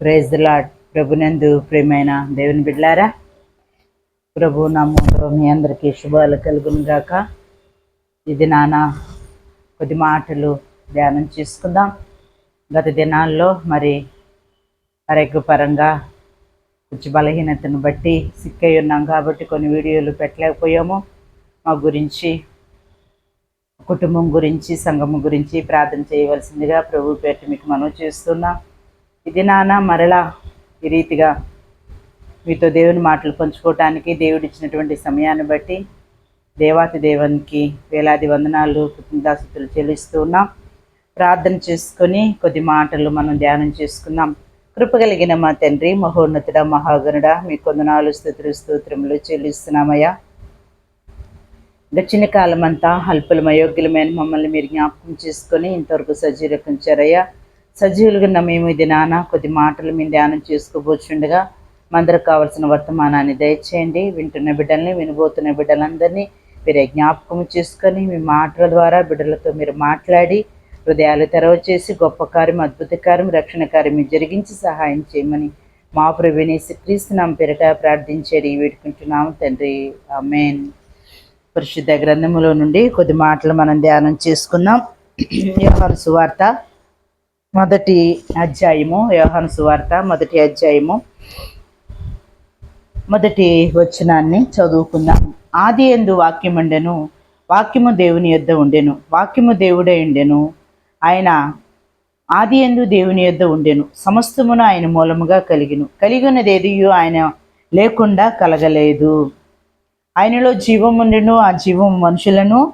Praise lord ప్రభునందు ప్రేమైన దేవుని బిడ్లారా ప్రభు నామంలో మీ అందరికీ శుభాలు కలుగును గాక. ఇది నాన్న కొద్ది మాటలు ధ్యానం చేసుకుందాం. గత దినాల్లో మరి ఆరోగ్యపరంగా కొంచెం బలహీనతను బట్టి సిక్కై ఉన్నాం కాబట్టి కొన్ని వీడియోలు పెట్టలేకపోయాము. మా గురించి కుటుంబం గురించి సంఘం గురించి ప్రార్థన చేయవలసిందిగా ప్రభు పేరు మీకు మనం చేస్తున్నాం. ఇది నాన్న మరలా ఈ రీతిగా మీతో దేవుని మాటలు పంచుకోవటానికి దేవుడు ఇచ్చినటువంటి సమయాన్ని బట్టి దేవాతి దేవునికి వేలాది వందనాలు కృతజ్ఞతాస్తుతులు చెల్లిస్తూ ఉన్నాం. ప్రార్థన చేసుకొని కొద్ది మాటలు మనం ధ్యానం చేసుకుందాం. కృపగలిగిన మా తండ్రి మహోన్నతుడ మహాగణుడ మీ కొందనాలు స్థుతులు స్తోత్రములు చెల్లిస్తున్నామయ్యా. గడిచిన కాలం అంతా అల్పులం అయోగ్యులమైన మమ్మల్ని మీరు జ్ఞాపకం చేసుకొని ఇంతవరకు సజీవులకు సజీవులుగా ఉన్న మేము ఇది నాన్న కొద్ది మాటలు మేము ధ్యానం చేసుకోబోచుండగా మందరికి కావలసిన వర్తమానాన్ని దయచేయండి. వింటున్న బిడ్డల్ని వినబోతున్న బిడ్డలందరినీ మీరే జ్ఞాపకం చేసుకొని మీ మాటల ద్వారా బిడ్డలతో మీరు మాట్లాడి హృదయాలు తెరవ చేసి గొప్ప కార్యం అద్భుత కార్యం రక్షణ కార్యం జరిగించి సహాయం చేయమని మా ప్రభునేసి క్రీస్తు నామ పేరిట ప్రార్థించేది వేడుకుంటున్నాము తండ్రి. మెయిన్ పరిశుద్ధ గ్రంథములో నుండి కొద్ది మాటలు మనం ధ్యానం చేసుకుందాం. సువార్త మొదటి అధ్యాయము యోహాను సువార్త మొదటి అధ్యాయము. మొదటి వచనాన్ని చదువుకుందాం. ఆది ఎందు వాక్యం ఉండెను వాక్యము దేవుని యొద్ద ఉండెను వాక్యము దేవుడే ఉండెను. ఆయన ఆది ఎందు దేవుని యొద్ద ఉండెను సమస్తమును ఆయన మూలముగా కలిగిను. కలిగినది ఆయన లేకుండా కలగలేదు. ఆయనలో జీవం ఉండెను ఆ జీవం మనుషులను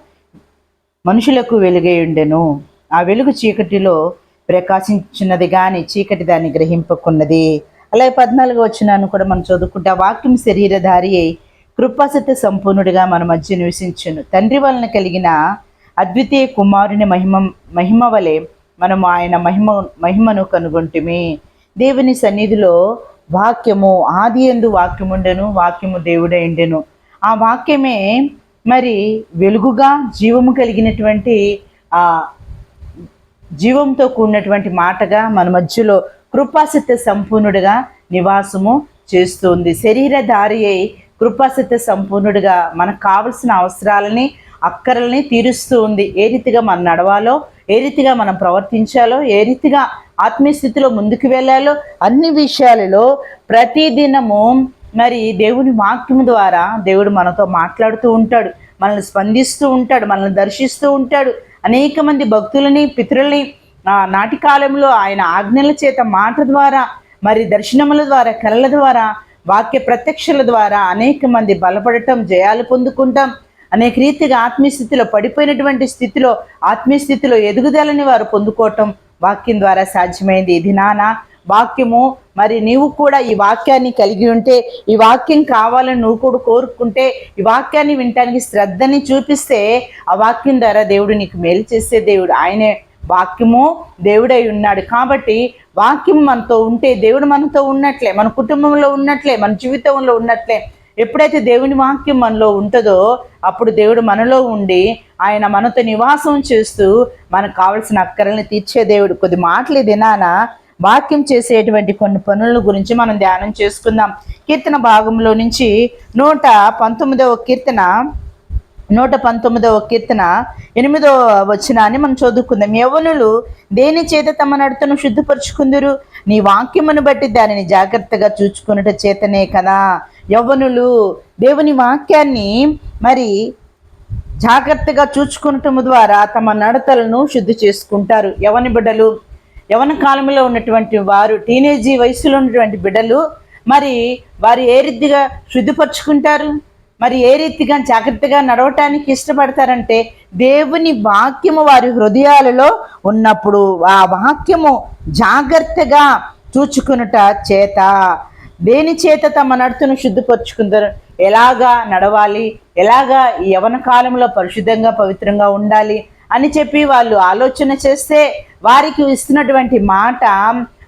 మనుషులకు వెలుగై ఉండెను. ఆ వెలుగు చీకటిలో ప్రకాశించినది కానీ చీకటి దాన్ని గ్రహింపకున్నది. అలాగే పద్నాలుగు వచ్చినాను కూడా మనం చదువుకుంటే వాక్యం శరీరధారి అయి కృపాసత్య సంపూర్ణుడిగా మన మధ్య నివసించును. తండ్రి వలన కలిగిన అద్వితీయ కుమారుని మహిమ మహిమ వలె మనము ఆయన మహిమ మహిమను కనుగొంటిమి. దేవుని సన్నిధిలో వాక్యము ఆది ఎందు వాక్యముండెను వాక్యము దేవుడైండెను. ఆ వాక్యమే మరి వెలుగుగా జీవము కలిగినటువంటి ఆ జీవంతో కూడినటువంటి మాటగా మన మధ్యలో కృపాసిత సంపూర్ణుడిగా నివాసము చేస్తుంది. శరీరధారి అయి కృపాసిత సంపూర్ణుడిగా మనకు కావలసిన అవసరాలని అక్కరల్ని తీరుస్తూ ఉంది. ఏ రీతిగా మనం నడవాలో ఏ రీతిగా మనం ప్రవర్తించాలో ఏ రీతిగా ఆత్మీయ స్థితిలో ముందుకు వెళ్ళాలో అన్ని విషయాలలో ప్రతిదినము మరి దేవుని వాక్యం ద్వారా దేవుడు మనతో మాట్లాడుతూ ఉంటాడు. మనల్ని స్పందిస్తూ ఉంటాడు మనల్ని దర్శిస్తూ ఉంటాడు. అనేక మంది భక్తులని పితృల్ని నాటి కాలంలో ఆయన ఆజ్ఞల చేత మాట ద్వారా మరి దర్శనముల ద్వారా కళల ద్వారా వాక్య ప్రత్యక్షల ద్వారా అనేక మంది బలపడటం జయాలు పొందుకుంటాం. అనేక రీతిగా ఆత్మీయ స్థితిలో పడిపోయినటువంటి స్థితిలో ఆత్మీయ స్థితిలో ఎదుగుదలని వారు పొందుకోవటం వాక్యం ద్వారా సాధ్యమైంది. ఇది నానా వాక్యము. మరి నీవు కూడా ఈ వాక్యాన్ని కలిగి ఉంటే ఈ వాక్యం కావాలని నువ్వు కూడా కోరుకుంటే ఈ వాక్యాన్ని వినటానికి శ్రద్ధని చూపిస్తే ఆ వాక్యం ద్వారా దేవుడు నీకు మేలు చేసే దేవుడు. ఆయనే వాక్యము దేవుడై ఉన్నాడు. కాబట్టి వాక్యం మనతో ఉంటే దేవుడు మనతో ఉన్నట్లే మన కుటుంబంలో ఉన్నట్లే మన జీవితంలో ఉన్నట్లే ఎప్పుడైతే దేవుని వాక్యం మనలో ఉంటుందో అప్పుడు దేవుడు మనలో ఉండి ఆయన మనతో నివాసం చేస్తూ మనకు కావలసిన అక్కరల్ని తీర్చే దేవుడు. కొద్ది మాటలు దినాన వాక్యం చేసేటువంటి కొన్ని పనుల గురించి మనం ధ్యానం చేసుకుందాం. కీర్తన భాగంలో నుంచి నూట పంతొమ్మిదవ కీర్తన నూట పంతొమ్మిదవ కీర్తన ఎనిమిదవ వచనాన్ని మనం చదువుకుందాం. యవనులు దేని చేత తమ నడతను శుద్ధపరుచుకుందరు? నీ వాక్యమును బట్టి దానిని జాగ్రత్తగా చూచుకున్నట చేతనే కదా. యవ్వనులు దేవుని వాక్యాన్ని మరి జాగ్రత్తగా చూచుకునటము ద్వారా తమ నడతలను శుద్ధి చేసుకుంటారు. యవని బిడ్డలు యవన కాలంలో ఉన్నటువంటి వారు టీనేజీ వయసులో ఉన్నటువంటి బిడ్డలు మరి వారు ఏ రీతిగా శుద్ధిపరుచుకుంటారు? మరి ఏ రీతిగా జాగ్రత్తగా నడవటానికి ఇష్టపడతారంటే దేవుని వాక్యము వారి హృదయాలలో ఉన్నప్పుడు ఆ వాక్యము జాగ్రత్తగా చూచుకునుట చేత. దేని చేత తమ నడుతును శుద్ధిపరుచుకుందరు? ఎలాగా నడవాలి? ఎలాగా ఈ యవన కాలంలో పరిశుద్ధంగా పవిత్రంగా ఉండాలి? అని చెప్పి వాళ్ళు ఆలోచన చేస్తే వారికి ఇస్తున్నటువంటి మాట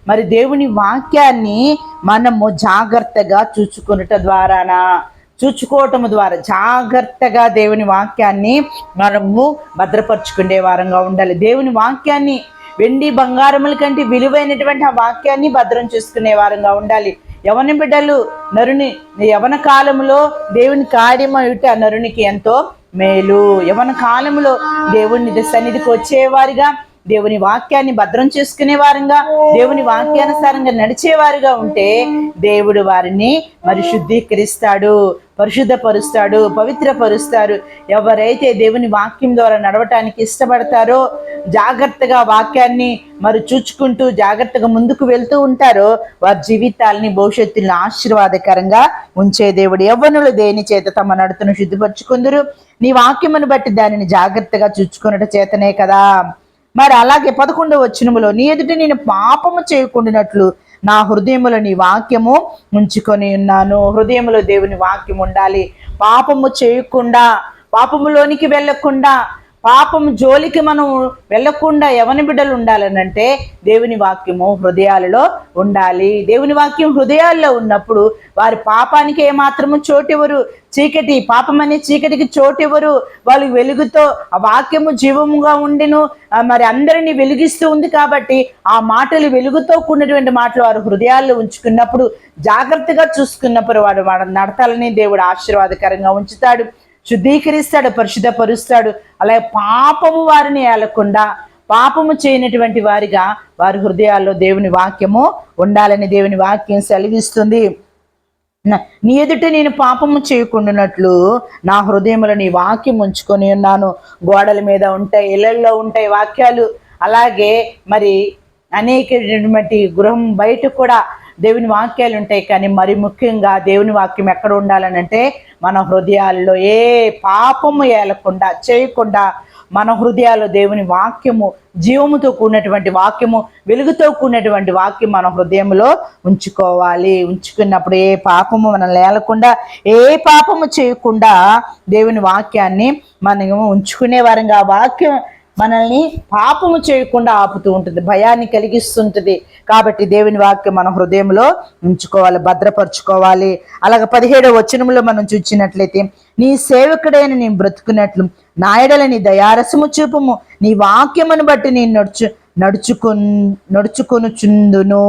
మరి దేవుని వాక్యాన్ని మనము జాగ్రత్తగా చూచుకునుట ద్వారానా చూచుకోవటం ద్వారా జాగ్రత్తగా దేవుని వాక్యాన్ని మనము భద్రపరుచుకునే వారంగా ఉండాలి. దేవుని వాక్యాన్ని వెండి బంగారముల కంటే విలువైనటువంటి ఆ వాక్యాన్ని భద్రం చేసుకునే వారంగా ఉండాలి. యవన బిడ్డలు నరుని యవన కాలంలో దేవుని కార్యమయుట నరునికి ఎంతో మేలు. యవన కాలంలో దేవుని సన్నిధికి వచ్చేవారిగా దేవుని వాక్యాన్ని భద్రం చేసుకునే వారంగా దేవుని వాక్యానుసారంగా నడిచేవారుగా ఉంటే దేవుడు వారిని మరి శుద్ధీకరిస్తాడు పరిశుద్ధపరుస్తాడు పవిత్రపరుస్తారు. ఎవరైతే దేవుని వాక్యం ద్వారా నడవటానికి ఇష్టపడతారో జాగ్రత్తగా వాక్యాన్ని మరి చూచుకుంటూ జాగ్రత్తగా ముందుకు వెళ్తూ ఉంటారో వారి జీవితాలని భవిష్యత్తులను ఆశీర్వాదకరంగా ఉంచే దేవుడు యవ్వనులు దేని చేత తమ నడుతను శుద్ధిపరుచుకుందరు? నీ వాక్యమును బట్టి దానిని జాగ్రత్తగా చూచుకున్నట చేతనే కదా. మరి అలాగే పదకొండవ వచనములో నీ ఎదుట నేను పాపము చేయకుండానట్లు నా హృదయములో నీ వాక్యము ఉంచుకొని ఉన్నాను. హృదయములో దేవుని వాక్యం ఉండాలి. పాపము చేయకుండా పాపములోనికి వెళ్ళకుండా పాపం జోలికి మనం వెళ్ళకుండా ఎవని బిడ్డలు ఉండాలనంటే దేవుని వాక్యము హృదయాలలో ఉండాలి. దేవుని వాక్యం హృదయాల్లో ఉన్నప్పుడు వారి పాపానికి ఏమాత్రము చోటెవరు చీకటి పాపం అనే చీకటికి చోటెవరు వాళ్ళు వెలుగుతో ఆ వాక్యము జీవముగా ఉండిను. మరి అందరినీ వెలిగిస్తూ ఉంది కాబట్టి ఆ మాటలు వెలుగుతో కూడినటువంటి మాటలు వారు హృదయాల్లో ఉంచుకున్నప్పుడు జాగ్రత్తగా చూసుకున్నప్పుడు వాడు వాడు నడతాలని దేవుడు ఆశీర్వాదకరంగా ఉంచుతాడు. శుద్ధీకరిస్తాడు పరిశుద్ధపరుస్తాడు. అలాగే పాపము వారిని ఏలకుండా పాపము చేయనటువంటి వారిగా వారి హృదయాల్లో దేవుని వాక్యము ఉండాలని దేవుని వాక్యం సెలవిస్తుంది. నీ ఎదుట నేను పాపము చేయకుండానట్లు నా హృదయంలో నీ వాక్యం ఉంచుకొని ఉన్నాను. గోడల మీద ఉంటాయి ఇళ్ళల్లో ఉంటాయి వాక్యాలు. అలాగే మరి అనేకటువంటి గృహం బయట కూడా దేవుని వాక్యాలు ఉంటాయి కానీ మరి ముఖ్యంగా దేవుని వాక్యం ఎక్కడ ఉండాలనంటే మన హృదయాల్లో ఏ పాపము ఏలకుండా చేయకుండా మన హృదయాల్లో దేవుని వాక్యము జీవముతో కూడినటువంటి వాక్యము వెలుగుతో కూడినటువంటి వాక్యం మన హృదయంలో ఉంచుకోవాలి. ఉంచుకున్నప్పుడు ఏ పాపము మనం లేలకుండా ఏ పాపము చేయకుండా దేవుని వాక్యాన్ని మనము ఉంచుకునే వారంగా వాక్యం మనల్ని పాపము చేయకుండా ఆపుతూ ఉంటుంది భయాన్ని కలిగిస్తుంటుంది. కాబట్టి దేవుని వాక్యం మన హృదయంలో ఉంచుకోవాలి భద్రపరుచుకోవాలి. అలాగే పదిహేడవ వచనంలో మనం చూచినట్లయితే నీ సేవకుడైన నేను బ్రతుకున్నట్లు నాయడల నీ దయారసము చూపము నీ వాక్యమును బట్టి నేను నడుచు నడుచుకు నడుచుకొనుచుందును.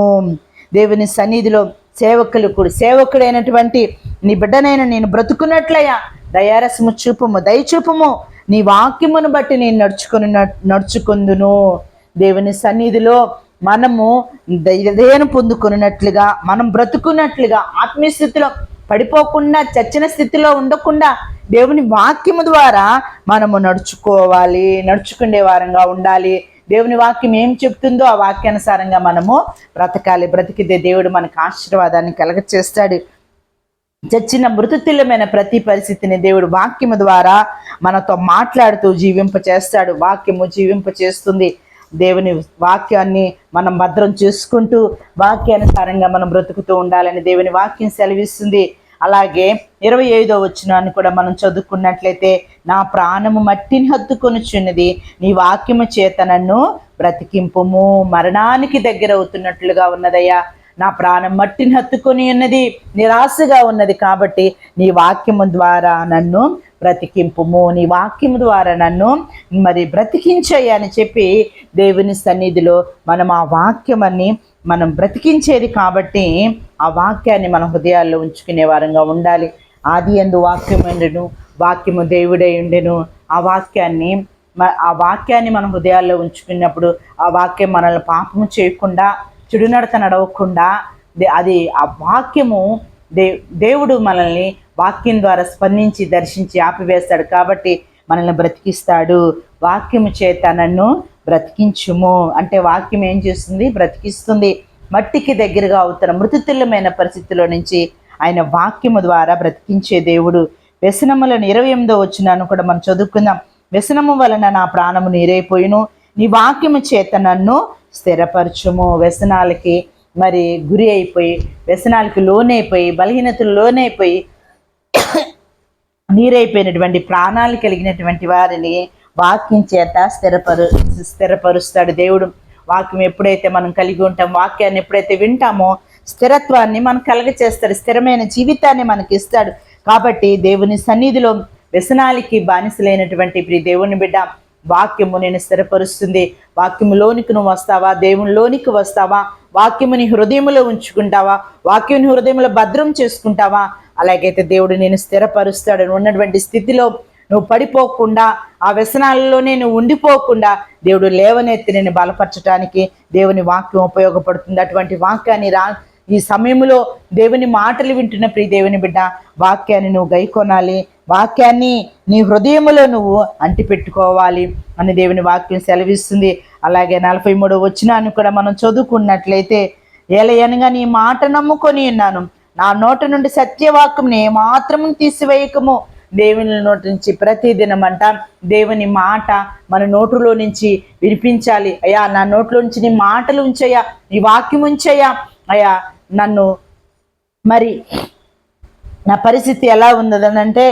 దేవుని సన్నిధిలో సేవకులు కూడా సేవకుడైనటువంటి నీ బిడ్డనైన నేను బ్రతుకున్నట్లయ్యా దయారసము చూపము దయచూపము నీ వాక్యమును బట్టి నేను నడుచుకుని నడుచుకుందును. దేవుని సన్నిధిలో మనము దయను పొందుకున్నట్లుగా మనం బ్రతుకున్నట్లుగా ఆత్మీయ స్థితిలో పడిపోకుండా చచ్చిన స్థితిలో ఉండకుండా దేవుని వాక్యము ద్వారా మనము నడుచుకోవాలి నడుచుకునే వారంగా ఉండాలి. దేవుని వాక్యం ఏం చెప్తుందో ఆ వాక్యానుసారంగా మనము బ్రతకాలి. బ్రతికితే దేవుడు మనకు ఆశీర్వాదాన్ని కలగచేస్తాడు. చచ్చిన మృతతుల్యమైన ప్రతి పరిస్థితిని దేవుడు వాక్యము ద్వారా మనతో మాట్లాడుతూ జీవింప చేస్తాడు వాక్యము జీవింప చేస్తుంది. దేవుని వాక్యాన్ని మనం భద్రం చేసుకుంటూ వాక్యానుసారంగా మనం బ్రతుకుతూ ఉండాలని దేవుని వాక్యం సెలవిస్తుంది. అలాగే ఇరవై ఐదో వచ్చినాన్ని కూడా మనం చదువుకున్నట్లయితే నా ప్రాణము మట్టిని హత్తుకొనుచున్నది నీ వాక్యము చేత నన్ను బ్రతికింపుము. మరణానికి దగ్గర అవుతున్నట్లుగా ఉన్నదయ్యా. నా ప్రాణం మట్టిని హత్తుకొని ఉన్నది నిరాశగా ఉన్నది కాబట్టి నీ వాక్యము ద్వారా నన్ను బ్రతికింపుము. నీ వాక్యము ద్వారా నన్ను మరి బ్రతికించాయి అని చెప్పి దేవుని సన్నిధిలో మనం ఆ వాక్యమని మనం బ్రతికించేది కాబట్టి ఆ వాక్యాన్ని మన హృదయాల్లో ఉంచుకునే వారంగా ఉండాలి. ఆది ఎందు వాక్యం ఉండెను వాక్యము దేవుడై ఉండెను. ఆ వాక్యాన్ని ఆ వాక్యాన్ని మన హృదయాల్లో ఉంచుకున్నప్పుడు ఆ వాక్యం మనల్ని పాపము చేయకుండా చెడు నడవకుండా అది ఆ వాక్యము దే దేవుడు మనల్ని వాక్యం ద్వారా స్పందించి దర్శించి ఆపివేస్తాడు కాబట్టి మనల్ని బ్రతికిస్తాడు. వాక్యము చేత నన్ను బ్రతికించుము. అంటే వాక్యం ఏం చేస్తుంది? బ్రతికిస్తుంది. మట్టికి దగ్గరగా అవుతున్న మృతుతుల్యమైన పరిస్థితిలో నుంచి ఆయన వాక్యము ద్వారా బ్రతికించే దేవుడు. వ్యసనములను ఇరవై ఎనిమిదో వచ్చినాను కూడా మనం చదువుకుందాం. వ్యసనము వలన నా ప్రాణము నీరైపోయిను. నీ వాక్యము చేత నన్ను స్థిరపరచుము వ్యసనాలకి మరి గురి అయిపోయి వ్యసనాలకి లోనైపోయి బలహీనతలు లోనైపోయి నీరైపోయినటువంటి ప్రాణాలు కలిగినటువంటి వారిని వాక్యం చేత స్థిరపరు స్థిరపరుస్తాడు దేవుడు. వాక్యం ఎప్పుడైతే మనం కలిగి ఉంటాం వాక్యాన్ని ఎప్పుడైతే వింటామో స్థిరత్వాన్ని మనం కలగచేస్తాడు స్థిరమైన జీవితాన్ని మనకి ఇస్తాడు కాబట్టి దేవుని సన్నిధిలో వ్యసనాలకి బానిసలైనటువంటి ప్రియ దేవుని బిడ్డ వాక్యము నేను స్థిరపరుస్తుంది. వాక్యములోనికి నువ్వు వస్తావా? దేవునిలోనికి వస్తావా? వాక్యముని హృదయములో ఉంచుకుంటావా? వాక్యముని హృదయంలో భద్రం చేసుకుంటావా? అలాగైతే దేవుడు నేను స్థిరపరుస్తాడు. ఉన్నటువంటి స్థితిలో నువ్వు పడిపోకుండా ఆ వ్యసనాలలోనే నువ్వు ఉండిపోకుండా దేవుడు లేవనెత్తి నేను బలపరచడానికి దేవుని వాక్యం ఉపయోగపడుతుంది. అటువంటి వాక్యాన్ని రా ఈ సమయంలో దేవుని మాటలు వింటున్న ప్రియ దేవుని బిడ్డ వాక్యాన్ని నువ్వు గైకొనాలి. వాక్యాన్ని నీ హృదయంలో నువ్వు అంటిపెట్టుకోవాలి. అని దేవుని వాక్యం సెలవిస్తుంది. అలాగే నలభై మూడు వచ్చినాన్ని కూడా మనం చదువుకున్నట్లయితే ఏలయనగా నీ మాట నమ్ముకొని ఉన్నాను. నా నోట నుండి సత్యవాక్యం ఏ మాత్రము తీసివేయకము. దేవుని నోటి నుంచి ప్రతిదినం అంట దేవుని మాట మన నోటులో నుంచి వినిపించాలి. అయ్యా నా నోట్లో నుంచి నీ మాటలు ఉంచయ్యా నీ వాక్యం ఉంచయ్యా. అయ్యా నన్ను మరి నా పరిస్థితి ఎలా ఉన్నదనంటే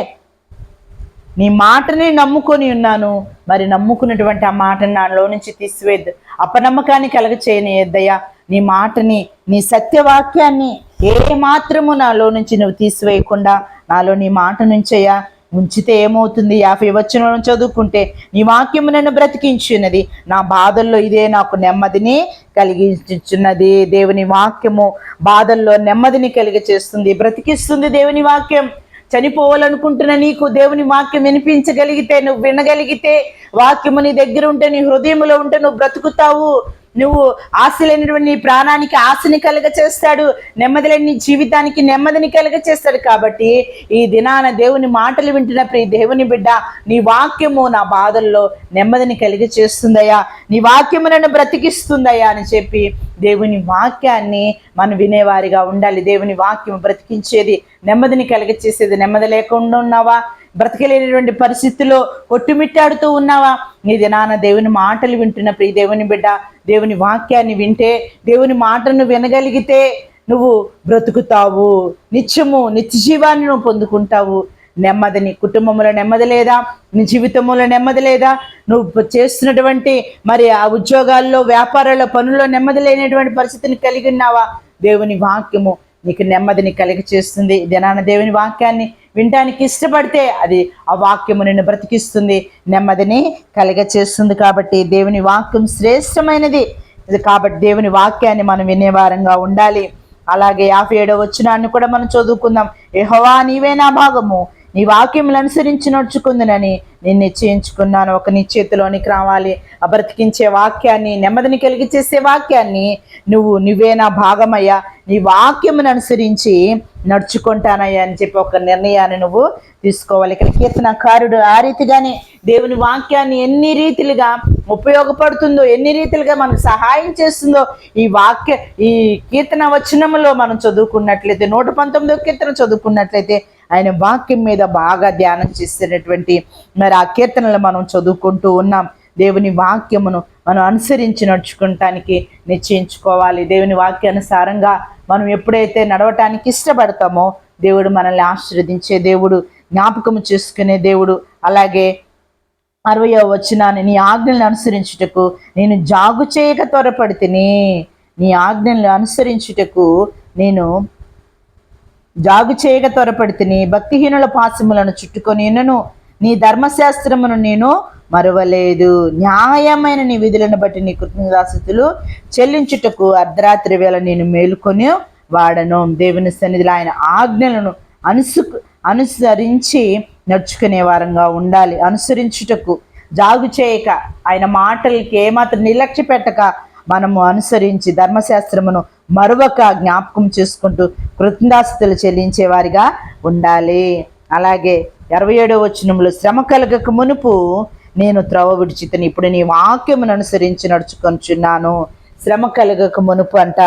నీ మాటని నమ్ముకొని ఉన్నాను. మరి నమ్ముకున్నటువంటి ఆ మాటని నాలో నుంచి తీసివేద్దు. అపనమ్మకాన్ని కలగ చేయనియద్దయ్యా నీ మాటని నీ సత్యవాక్యాన్ని ఏ మాత్రము నాలో నుంచి నువ్వు తీసివేయకుండా నాలో నీ మాట నుంచయ్యా. ఉంచితే ఏమవుతుంది? యాభై వచ్చిన చదువుకుంటే నీ వాక్యము నన్ను బ్రతికించున్నది. నా బాధల్లో ఇదే నాకు నెమ్మదిని కలిగించున్నది దేవుని వాక్యము బాధల్లో నెమ్మదిని కలిగ చేస్తుంది బ్రతికిస్తుంది దేవుని వాక్యం. చనిపోవాలనుకుంటున్న నీకు దేవుని వాక్యం వినిపించగలిగితే నువ్వు వినగలిగితే వాక్యము నీ దగ్గర ఉంటే నీ హృదయంలో ఉంటే నువ్వు బ్రతుకుతావు. నువ్వు ఆశ లేనటువంటి నీ ప్రాణానికి ఆశని కలుగ చేస్తాడు నెమ్మది లేని నీ జీవితానికి నెమ్మదిని కలుగ చేస్తాడు కాబట్టి ఈ దినాన దేవుని మాటలు వింటున్న ప్రియ దేవుని బిడ్డ నీ వాక్యము నా బాధల్లో నెమ్మదిని కలిగ చేస్తుందయ్యా. నీ వాక్యము నన్ను బ్రతికిస్తుందయ్యా అని చెప్పి దేవుని వాక్యాన్ని మనం వినేవారిగా ఉండాలి. దేవుని వాక్యం బ్రతికించేది నెమ్మదిని కలిగ చేసేది నెమ్మది లేకుండా ఉన్నావా? బ్రతకలేనటువంటి పరిస్థితుల్లో కొట్టుమిట్టాడుతూ ఉన్నావా? నీ దినాన దేవుని మాటలు వింటున్న ప్రియ దేవుని బిడ్డ దేవుని వాక్యాన్ని వింటే దేవుని మాటను వినగలిగితే నువ్వు బ్రతుకుతావు. నిత్యము నిత్య జీవాన్ని నువ్వు పొందుకుంటావు. నెమ్మదిని కుటుంబంలో నెమ్మది లేదా? నీ జీవితంలో నెమ్మది లేదా? నువ్వు చేస్తున్నటువంటి మరి ఆ ఉద్యోగాల్లో వ్యాపారాల్లో పనుల్లో నెమ్మది లేనటువంటి పరిస్థితిని కలిగి ఉన్నావా? దేవుని వాక్యము నీకు నెమ్మదిని కలిగి చేస్తుంది. దినాన దేవుని వాక్యాన్ని వినడానికి ఇష్టపడితే అది ఆ వాక్యము నిన్ను బ్రతికిస్తుంది నెమ్మదిని కలిగ చేస్తుంది కాబట్టి దేవుని వాక్యం శ్రేష్టమైనది. ఇది కాబట్టి దేవుని వాక్యాన్ని మనం వినేవారంగా ఉండాలి. అలాగే యాభై ఏడవ వచ్చినాన్ని కూడా మనం చదువుకుందాం. యెహోవా నీవే నా భాగము. నీ వాక్యములు అనుసరించి నడుచుకుందినని నేను నిశ్చయించుకున్నాను. ఒక నిశ్చేతిలోనికి రావాలి. అబ్రతికించే బ్రతికించే వాక్యాన్ని నెమ్మదిని కలిగి చేసే వాక్యాన్ని నువ్వు నువ్వే నా భాగమయ్యా. నీ వాక్యమును అనుసరించి నడుచుకుంటానయ్యా అని చెప్పి ఒక నిర్ణయాన్ని నువ్వు తీసుకోవాలి. ఇక్కడ కీర్తనకారుడు ఆ రీతిగానే దేవుని వాక్యాన్ని ఎన్ని రీతిలుగా ఉపయోగపడుతుందో ఎన్ని రీతిలుగా మనకు సహాయం చేస్తుందో ఈ వాక్య ఈ కీర్తన వచనములో మనం చదువుకున్నట్లయితే నూట పంతొమ్మిదో కీర్తన చదువుకున్నట్లయితే ఆయన వాక్యం మీద బాగా ధ్యానం చేసినటువంటి మరి ఆ కీర్తనలు మనం చదువుకుంటూ ఉన్నాం. దేవుని వాక్యమును మనం అనుసరించి నడుచుకుంటానికి నిశ్చయించుకోవాలి. దేవుని వాక్యానుసారంగా మనం ఎప్పుడైతే నడవటానికి ఇష్టపడతామో దేవుడు మనల్ని ఆశీర్వదించే దేవుడు జ్ఞాపకము చేసుకునే దేవుడు అలాగే అరవయో వచ్చినాన్ని నీ ఆజ్ఞలను అనుసరించుటకు నేను జాగు చేయక త్వరపడితిని నీ ఆజ్ఞలను అనుసరించుటకు నేను జాగు చేయక త్వరపడితిని భక్తిహీనుల పాశములను చుట్టుకొని ఉన్నను. నీ ధర్మశాస్త్రమును నేను మరువలేదు. న్యాయమైన నీ విధులను బట్టి నీ కృతజ్ఞతాస్థుతులు చెల్లించుటకు అర్ధరాత్రి వేళ నేను మేలుకొని వాడను. దేవుని సన్నిధిలో ఆయన ఆజ్ఞలను అనుసు అనుసరించి నడుచుకునే వారంగా ఉండాలి. అనుసరించుటకు జాగు చేయక ఆయన మాటలకి ఏమాత్రం నిర్లక్ష్య పెట్టక మనము అనుసరించి ధర్మశాస్త్రమును మరొక జ్ఞాపకం చేసుకుంటూ కృతజ్ఞాస్తులు చెల్లించేవారిగా ఉండాలి. అలాగే ఇరవై ఏడవ వచనంలో శ్రమ కలగక మునుపు నేను త్రవ విడిచితని. ఇప్పుడు నీ వాక్యమును అనుసరించి నడుచుకొంచున్నాను శ్రమ కలగక మునుపు అంట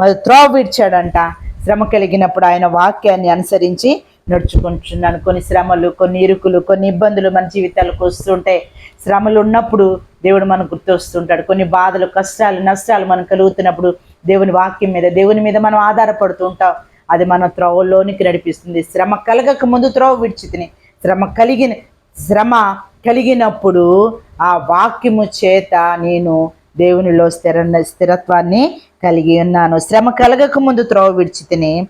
మరి త్రోవ విడిచాడంట. శ్రమ కలిగినప్పుడు ఆయన వాక్యాన్ని అనుసరించి నడుచుకుంటున్నాను కొన్ని శ్రమలు కొన్ని ఇరుకులు కొన్ని ఇబ్బందులు మన జీవితాలకు వస్తుంటాయి. శ్రమలు ఉన్నప్పుడు దేవుడు మనకు గుర్తొస్తుంటాడు కొన్ని బాధలు కష్టాలు నష్టాలు మనకు కలుగుతున్నప్పుడు దేవుని వాక్యం మీద దేవుని మీద మనం ఆధారపడుతూ ఉంటాం. అది మన త్రోవలోనికి నడిపిస్తుంది. శ్రమ కలగక ముందు త్రోవ విడిచితిని శ్రమ కలిగిన శ్రమ కలిగినప్పుడు ఆ వాక్యము చేత నేను దేవునిలో స్థిర స్థిరత్వాన్ని కలిగి ఉన్నాను. శ్రమ కలగక ముందు త్రోవ విడిచితిని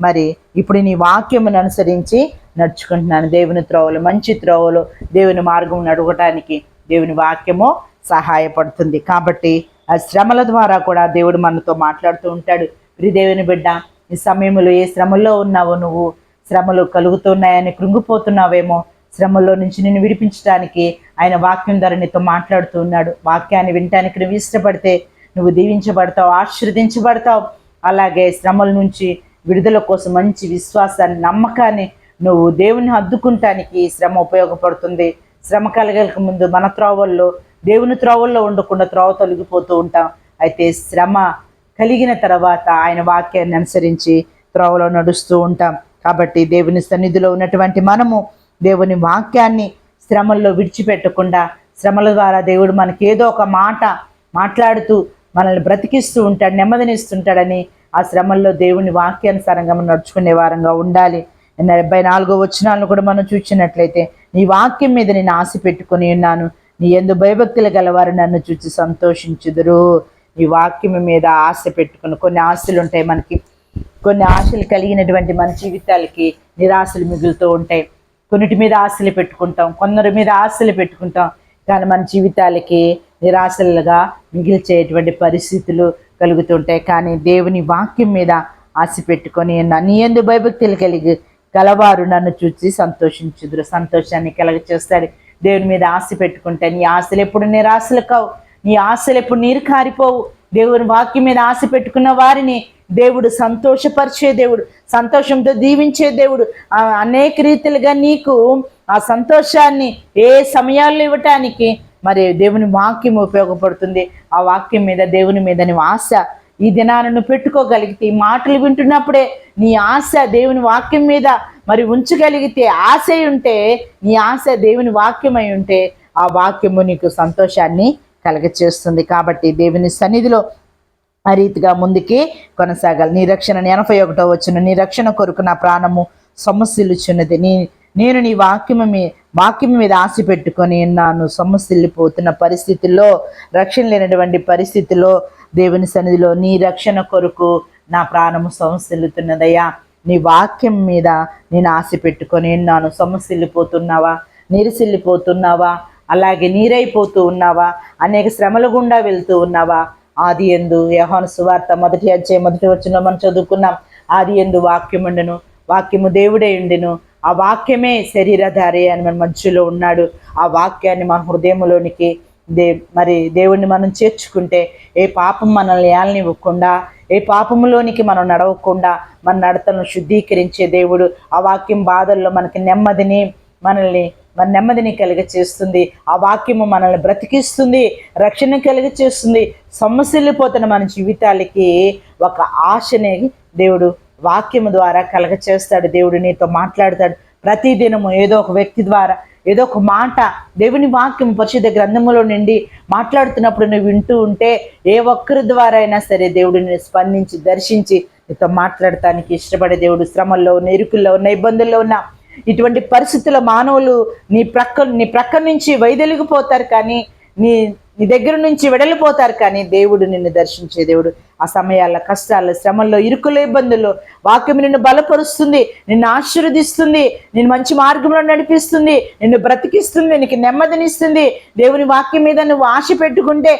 మరి ఇప్పుడు నీ వాక్యమును అనుసరించి నడుచుకుంటున్నాను. దేవుని త్రోవలు మంచి త్రోవలు దేవుని మార్గం నడవటానికి దేవుని వాక్యము సహాయపడుతుంది. కాబట్టి శ్రమల ద్వారా కూడా దేవుడు మనతో మాట్లాడుతూ ఉంటాడు. ప్రిదేవుని బిడ్డ ఈ సమయంలో ఏ శ్రమల్లో ఉన్నావో నువ్వు? శ్రమలు కలుగుతున్నాయని కృంగిపోతున్నావేమో? శ్రమల్లో నుంచి నిన్ను విడిపించడానికి ఆయన వాక్యం ద్వారా నీతో మాట్లాడుతూ ఉన్నాడు. వాక్యాన్ని వినటానికి నువ్వు ఇష్టపడితే నువ్వు దీవించబడతావు ఆశీర్వదించబడతావు. అలాగే శ్రమల నుంచి విడుదల కోసం మంచి విశ్వాసాన్ని నమ్మకాన్ని నువ్వు దేవుని హద్దుకుంటానికి శ్రమ ఉపయోగపడుతుంది. శ్రమ కలగలక ముందు మన త్రోవల్లో దేవుని త్రోవల్లో ఉండకుండా త్రోవ తొలగిపోతూ ఉంటాం. అయితే శ్రమ కలిగిన తర్వాత ఆయన వాక్యాన్ని అనుసరించి త్రోవలో నడుస్తూ ఉంటాం. కాబట్టి దేవుని సన్నిధిలో ఉన్నటువంటి మనము దేవుని వాక్యాన్ని శ్రమల్లో విడిచిపెట్టకుండా శ్రమల ద్వారా దేవుడు మనకి ఏదో ఒక మాట మాట్లాడుతూ మనల్ని బ్రతికిస్తూ ఉంటాడు నెమ్మదినిస్తుంటాడని ఆ శ్రమల్లో దేవుని వాక్యానుసారంగా మనం నడుచుకునే వారంగా ఉండాలి. డెబ్బై నాలుగో వచనాలను కూడా మనం చూసినట్లయితే నీ వాక్యం మీద నేను ఆశ పెట్టుకుని ఉన్నాను. నీ ఎందు భయభక్తులు గలవారు నన్ను చూసి సంతోషించుదురు. నీ వాక్యం మీద ఆశ పెట్టుకుని కొన్ని ఆశలు ఉంటాయి మనకి. కొన్ని ఆశలు కలిగినటువంటి మన జీవితాలకి నిరాశలు మిగులుతూ ఉంటాయి. కొన్నిటి మీద ఆశలు పెట్టుకుంటాం కొందరి మీద ఆశలు పెట్టుకుంటాం. కానీ మన జీవితాలకి నిరాశలుగా మిగిల్చేటువంటి పరిస్థితులు కలుగుతుంటాయి కానీ దేవుని వాక్యం మీద ఆశ పెట్టుకొని నీ ఎందు భయభక్తులు కలిగి గలవారు నన్ను చూసి సంతోషించుదురు. సంతోషాన్ని కలగ చేస్తాడు దేవుని మీద ఆశ పెట్టుకుంటే నీ ఆశలు ఎప్పుడు నిరాశలు కావు. నీ ఆశలు ఎప్పుడు నీరు కారిపోవు. దేవుని వాక్యం మీద ఆశ పెట్టుకున్న వారిని దేవుడు సంతోషపరిచే దేవుడు సంతోషంతో దీవించే దేవుడు. అనేక రీతిలుగా నీకు ఆ సంతోషాన్ని ఏ సమయాల్లో ఇవ్వటానికి మరి దేవుని వాక్యం ఉపయోగపడుతుంది. ఆ వాక్యం మీద దేవుని మీద ఆశ ఈ దినాలను పెట్టుకోగలిగితే ఈ మాటలు వింటున్నప్పుడే నీ ఆశ దేవుని వాక్యం మీద మరి ఉంచగలిగితే ఆశ ఉంటే నీ ఆశ దేవుని వాక్యమై ఉంటే ఆ వాక్యము నీకు సంతోషాన్ని కలగచేస్తుంది. కాబట్టి దేవుని సన్నిధిలో ఆ రీతిగా ముందుకి కొనసాగాలి. నీ రక్షణ ఎనభై ఒకటో వచ్చిన నీ రక్షణ కొరకు నా ప్రాణము సమస్యలుచున్నది నీ నేను నీ వాక్యము మీ వాక్యం మీద ఆశ పెట్టుకొని నాను సమస్యలిపోతున్న పరిస్థితుల్లో రక్షణ లేనటువంటి పరిస్థితిలో దేవుని సన్నిధిలో నీ రక్షణ కొరకు నా ప్రాణము సమస్యలుతున్నదయ్యా. నీ వాక్యం మీద నేను ఆశ పెట్టుకొని నాను సమస్యలిపోతున్నావా? నిరిసిల్లిపోతున్నావా? అలాగే నీరైపోతూ ఉన్నావా? అనేక శ్రమల గుండా వెళ్తూ ఉన్నావా? ఆది ఎందు యహాను సువార్త మొదటి అధ్యాయ మొదటి వచ్చిన మనం చదువుకున్నాం. ఆది ఎందు వాక్యముండెను. వాక్యము దేవుడే ఉండెను. ఆ వాక్యమే శరీరధారి అని మన మధ్యలో ఉన్నాడు. ఆ వాక్యాన్ని మన హృదయంలోనికి దే మరి దేవుణ్ణి మనం చేర్చుకుంటే ఏ పాపం మనల్ని ఏలనివ్వకుండా ఏ పాపములోనికి మనం నడవకుండా మన నడతను శుద్ధీకరించే దేవుడు ఆ వాక్యం బాధల్లో మనకి నెమ్మదిని మనల్ని మన నెమ్మదిని కలిగ చేస్తుంది ఆ వాక్యము మనల్ని బ్రతికిస్తుంది రక్షణ కలిగ చేస్తుంది సమస్యలిపోతున్న మన జీవితాలకి ఒక ఆశని దేవుడు వాక్యము ద్వారా కలగ చేస్తాడు దేవుడు నీతో మాట్లాడతాడు. ప్రతిదినము ఏదో ఒక వ్యక్తి ద్వారా ఏదో ఒక మాట దేవుని వాక్యం పరిశుద్ధ గ్రంథములో నుండి మాట్లాడుతున్నప్పుడు నువ్వు వింటూ ఉంటే ఏ ఒక్కరి ద్వారా అయినా సరే దేవుడిని స్పందించి దర్శించి నీతో మాట్లాడటానికి ఇష్టపడే దేవుడు శ్రమల్లో ఉన్న ఇరుకుల్లో ఉన్న ఇబ్బందుల్లో ఉన్న ఇటువంటి పరిస్థితుల్లో మానవులు నీ ప్రక్క నీ ప్రక్క నుంచి వైదొలిగిపోతారు కానీ నీ నీ దగ్గర నుంచి వెడలిపోతారు కానీ దేవుడు నిన్ను దర్శించే దేవుడు. ఆ సమయాల కష్టాల శ్రమల్లో ఇరుకుల ఇబ్బందుల్లో వాక్యం నిన్ను బలపరుస్తుంది నిన్ను ఆశీర్వదిస్తుంది నిన్ను మంచి మార్గంలో నడిపిస్తుంది నిన్ను బ్రతికిస్తుంది నీకు నెమ్మదినిస్తుంది. దేవుని వాక్యం మీద నువ్వు ఆశ పెట్టుకుంటే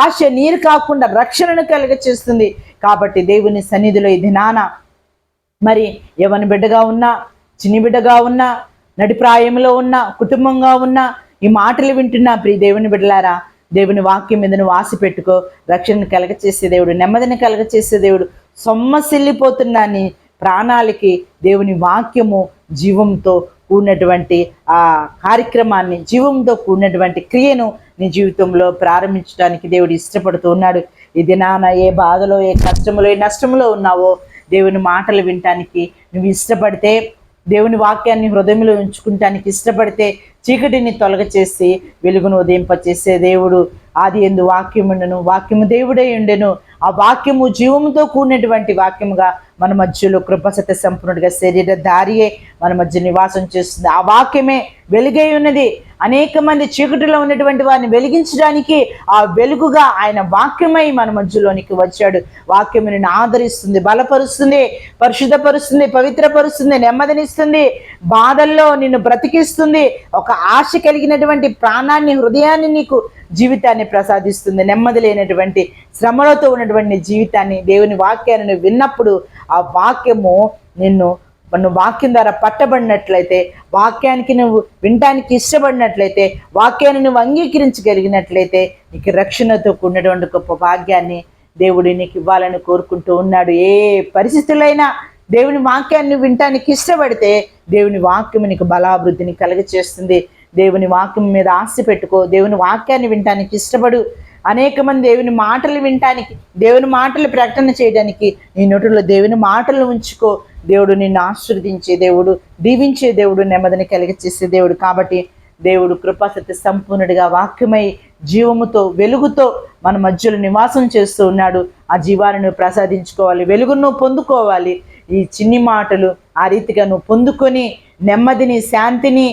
ఆశ నీరు కాకుండా రక్షణను కలుగ చేస్తుంది కాబట్టి దేవుని సన్నిధిలో ఈ దినాన మరి ఎవని బిడ్డగా ఉన్నా చిన్ని బిడ్డగా ఉన్నా నడిప్రాయంలో ఉన్న కుటుంబంగా ఉన్న ఈ మాటలు వింటున్నా ప్రియ దేవుని బిడ్డలారా దేవుని వాక్యం మీద నువ్వు ఆశ పెట్టుకో. రక్షణను కలగచేసే దేవుడు నెమ్మదిని కలగచేసే దేవుడు. సొమ్మసిల్లిపోతున్నాని ప్రాణాలకి దేవుని వాక్యము జీవంతో కూడినటువంటి ఆ కార్యక్రమాన్ని జీవంతో కూడినటువంటి క్రియను నీ జీవితంలో ప్రారంభించడానికి దేవుడు ఇష్టపడుతూ ఉన్నాడు. ఈ దినాన ఏ బాధలో ఏ కష్టములో ఏ నష్టములో ఉన్నావో దేవుని మాటలు వినటానికి నువ్వు ఇష్టపడితే దేవుని వాక్యాన్ని హృదయంలో ఉంచుకుంటానికి ఇష్టపడితే చీకటిని తొలగ చేసి వెలుగును ఉదయింపచేసే దేవుడు. ఆది ఎందు వాక్యముండెను. వాక్యము దేవుడే ఉండెను. ఆ వాక్యము జీవముతో కూడినటువంటి వాక్యముగా మన మధ్యలో కృపసత సంపూర్ణుడిగా శరీర దారియే మన మధ్య నివాసం చేస్తుంది. ఆ వాక్యమే వెలుగై ఉన్నది. అనేక మంది చీకటిలో ఉన్నటువంటి వారిని వెలిగించడానికి ఆ వెలుగుగా ఆయన వాక్యమై మన మధ్యలోనికి వచ్చాడు. వాక్యం నిన్ను ఆదరిస్తుంది బలపరుస్తుంది పరిశుద్ధపరుస్తుంది పవిత్రపరుస్తుంది నెమ్మదినిస్తుంది బాధల్లో నిన్ను బ్రతికిస్తుంది. ఒక ఆశ కలిగినటువంటి ప్రాణాన్ని హృదయాన్ని నీకు జీవితాన్ని ప్రసాదిస్తుంది. నెమ్మది లేనటువంటి శ్రమలతో ఉన్నటువంటి జీవితాన్ని దేవుని వాక్యాన్ని విన్నప్పుడు ఆ వాక్యము నిన్ను నువ్వు వాక్యం ద్వారా పట్టబడినట్లయితే వాక్యానికి నువ్వు వినటానికి ఇష్టపడినట్లయితే వాక్యాన్ని నువ్వు అంగీకరించగలిగినట్లయితే నీకు రక్షణతో కూడినటువంటి గొప్ప భాగ్యాన్ని దేవుడు నీకు ఇవ్వాలని కోరుకుంటూ ఉన్నాడు. ఏ పరిస్థితులైనా దేవుని వాక్యాన్ని వినటానికి ఇష్టపడితే దేవుని వాక్యం నీకు బలాభివృద్ధిని కలుగచేస్తుంది. దేవుని వాక్యం మీద ఆస్తి పెట్టుకో. దేవుని వాక్యాన్ని వినటానికి ఇష్టపడు. అనేక మంది దేవుని మాటలు వినటానికి దేవుని మాటలు ప్రకటన చేయడానికి నీ నోటిలో దేవుని మాటలు ఉంచుకో. దేవుడు నిన్ను ఆశీర్వదించే దేవుడు దీవించే దేవుడు నెమ్మదిని కలిగచేసే దేవుడు కాబట్టి దేవుడు కృపాసత్య సంపూర్ణుడిగా వాక్యమై జీవముతో వెలుగుతో మన మధ్యలో నివాసం చేస్తూ ఉన్నాడు. ఆ జీవాన్ని నువ్వు ప్రసాదించుకోవాలి వెలుగును పొందుకోవాలి. ఈ చిన్ని మాటలు ఆ రీతిగా నువ్వు పొందుకొని నెమ్మదిని శాంతిని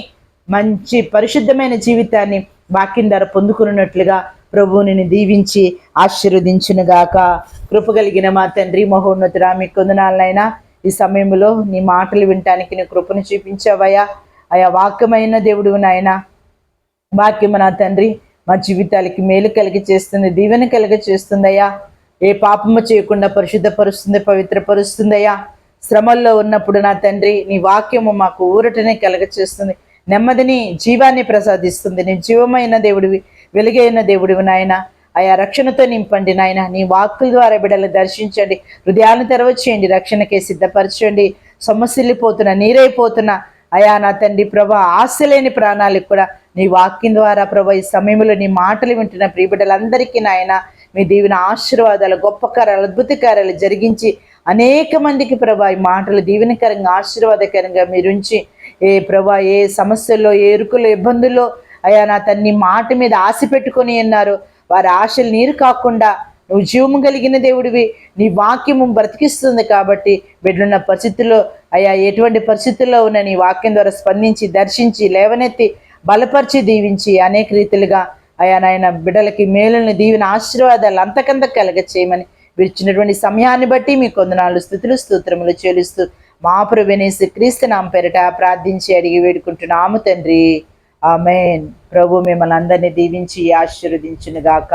మంచి పరిశుద్ధమైన జీవితాన్ని వాక్యం ద్వారా పొందుకున్నట్లుగా ప్రభువు నిన్ను దీవించి ఆశీర్వదించునుగాక. కృప కలిగిన మా తండ్రి మహోన్నతురా మీ కొందనాలనైనా ఈ సమయంలో నీ మాటలు వినటానికి నీ కృపను చూపించావయ్యా. అయా వాక్యమైన దేవుడు నాయన. వాక్యము నా తండ్రి మా జీవితాలకి మేలు కలిగి చేస్తుంది దీవెన కలిగ చేస్తుందయ్యా. ఏ పాపము చేయకుండా పరిశుద్ధపరుస్తుంది పవిత్రపరుస్తుందయ్యా. శ్రమల్లో ఉన్నప్పుడు నా తండ్రి నీ వాక్యము మాకు ఊరటనే కలగ చేస్తుంది నెమ్మదిని జీవాన్ని ప్రసాదిస్తుంది. నీ జీవమైన దేవుడివి. వెలుగైన దేవుడివి నాయన. ఆయా రక్షణతో నింపండి నాయన. నీ వాక్కుల ద్వారా బిడ్డలు దర్శించండి. హృదయాన్ని తెరవచ్చేయండి రక్షణకే సిద్ధపరచండి. సొమ్మసిల్లిపోతున్న నీరైపోతున్న అయా నా తండ్రి ప్రభా ఆశ లేని ప్రాణాలకు కూడా నీ వాక్యం ద్వారా ప్రభా ఈ సమయంలో నీ మాటలు వింటున్న ప్రియబిడ్డలందరికీ నాయన మీ దీవిన ఆశీర్వాదాలు గొప్ప కార్యాలు అద్భుత కార్యాలు జరిగించి అనేక మందికి ప్రభా ఈ మాటలు దీవెనకరంగా ఆశీర్వాదకరంగా మీరుంచి ఏ ప్రభా ఏ సమస్యల్లో ఏ ఇరుకులో ఇబ్బందుల్లో అయ్యా నా తన్ని మాట మీద ఆశ పెట్టుకొని అన్నారు. వారి ఆశలు నీరు కాకుండా నువ్వు జీవము కలిగిన దేవుడివి. నీ వాక్యము బ్రతికిస్తుంది కాబట్టి బిడ్డలున్న పరిస్థితుల్లో అయ్యా ఎటువంటి పరిస్థితుల్లో ఉన్న నీ వాక్యం ద్వారా స్పందించి దర్శించి లేవనెత్తి బలపరిచి దీవించి అనేక రీతిలుగా అయా నాయన బిడ్డలకి మేలుని దీవిన ఆశీర్వాదాలు అంతకంత కలగ చేయమని విరిచినటువంటి సమయాన్ని బట్టి మీ కొందనాలు స్థుతులు స్తోత్రములు చెల్లిస్తూ మా ప్రవేణేసి క్రీస్తు నామ పేరిట ప్రార్థించి అడిగి వేడుకుంటున్నాము తండ్రి. ఆమెన్. ప్రభు మిమ్మల్ని అందరినీ దీవించి ఆశీర్వదించునుగాక.